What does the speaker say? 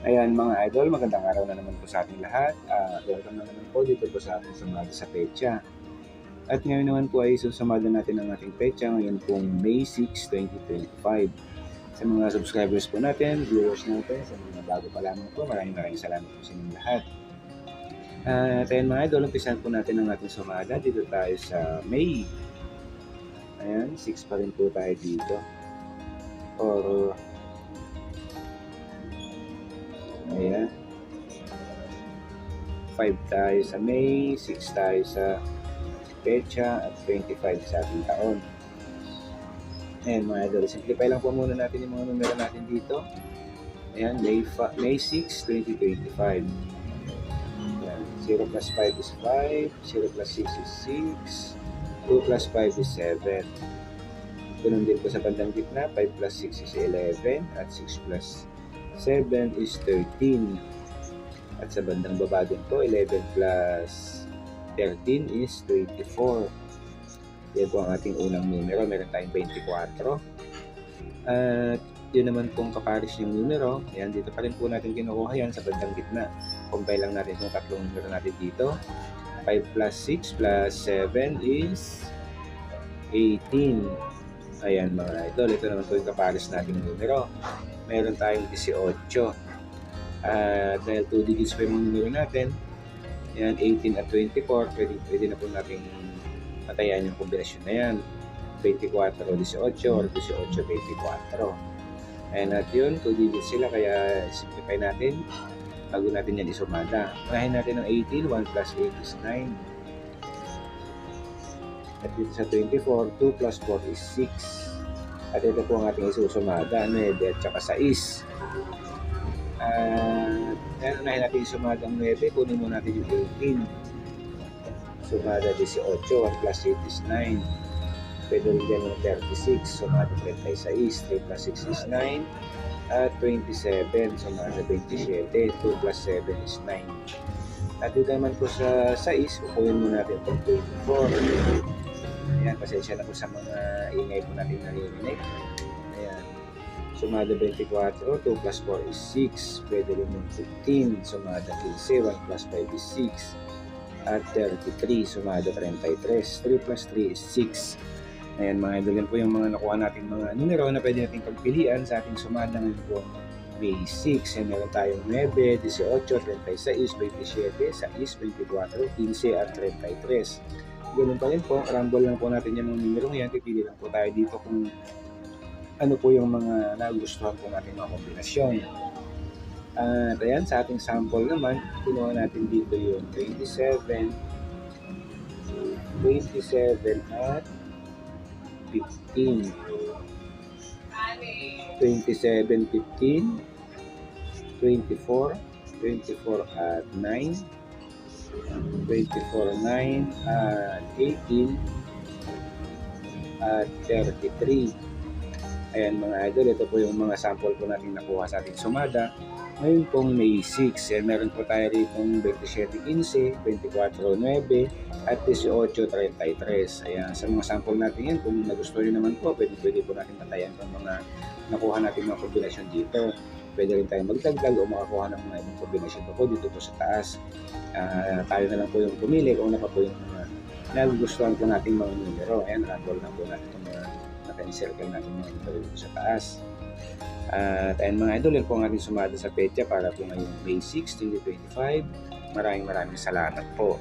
Ayan mga idol, magandang araw na naman po sa ating lahat. Ah, welcome na naman po dito po sa ating sumada sa pecha. At ngayon naman po ay susumada natin ang ating pecha ngayon pong May 6, 2025. Sa mga subscribers po natin, viewers natin, sa mga bago pa lamang po, maraming maraming salamat po sa inyong lahat. At ayan mga idol, umpisan po natin ang ating sumada. Dito tayo sa May. Ayan, 6 pa rin po tayo dito. Or 5 tayo sa May, 6 tayo sa Pecha, at 25 sa ating taon. Ayan mga idol, simplify lang po muna natin yung mga numero natin dito. Ayan, May, May 6, 2025. Ayan, 0 plus 5 is 5, 0 plus 6 is 6, 2 plus 5 is 7. Ganun din po sa bandang gitna, 5 plus 6 is 11, at 6 plus 7 is 13. At sa bandang baba din po, 11 plus 13 is 24. Yan po ang ating unang numero. Meron tayong 24. At yun naman pong kaparis yung numero. Ayan, dito pa rin po natin kinukuha yan sa bandang gitna. Compile lang natin itong tatlong numero natin dito. 5 plus 6 plus 7 is 18. Ayan mga idol, ito naman po yung kaparis nating numero meron tayong 18. At dahil 2 digits pa yung numero natin, yan, 18 at 24, pwede, pwede na po natin matayan yung kombinasyon na yan. 24, 18, or 18, 24. Ayan at yun, 2 digits sila, kaya simplify natin bago natin yan isumada. Unahin natin ng 18, 1 plus 8 is 9. At dito sa 24, 2 plus 4 is 6. At ito po ang ating isusumada, 9 at saka 6. At uh, unahin natin yung sumada ang 9, kunin mo natin yung 18. Sumada 18, 1 plus 8 is 9. Pwede rin din yung 36, sumada 36, 3 plus 6 is 9. At 27, sumada 27, 2 plus 7 is 9. At dito naman po sa 6, kukunin mo natin itong 24. Ayan, pasensya na po sa mga ingay po natin naririnig. Sumada 24, 2 plus 4 is 6. Pwede rin yung 15. Sumada 15, 1 plus 5 is 6. At 33, sumada 33. 3 plus 3 is 6. Ayan, mga idol, yan po yung mga nakuha nating mga numero na pwede nating pagpilian sa ating sumada ngayon po. May 6, and meron tayong 9, 18, 36, 27, 6, 24, 15, at 33 ganun pa rin po, rumble lang po natin yung mga numero yan, pipili lang po tayo dito kung ano po yung mga nagustuhan po natin mga kombinasyon. At ayan, sa ating sample naman, kinuha natin dito yung 27, 27 at 15. 27, 15, 24, 24 at 9, 24, 9, at 18, at 33. Ayan mga idol, ito po yung mga sample po natin nakuha sa ating sumada. Ngayon pong May 6, eh, meron po tayo rito 27.15, 24.9, at 18.33. Ayan, sa mga sample natin yan, kung nagustuhan nyo naman po, pwede, pwede po natin patayan ng mga nakuha natin mga kombinasyon dito. Pwede rin tayong magdagdag o makakuha ng mga ibang kombinasyon pa po dito po sa taas. Uh, tayo na lang po yung pumili kung ano pa po yung mga nagugustuhan po nating mga numero. Ayan, randol lang po natin itong naka-encircle natin mga dito sa taas. At ayun mga idol, yan po ang ating sumada sa petya para po ngayong May 6, 2025. Maraming maraming salamat po.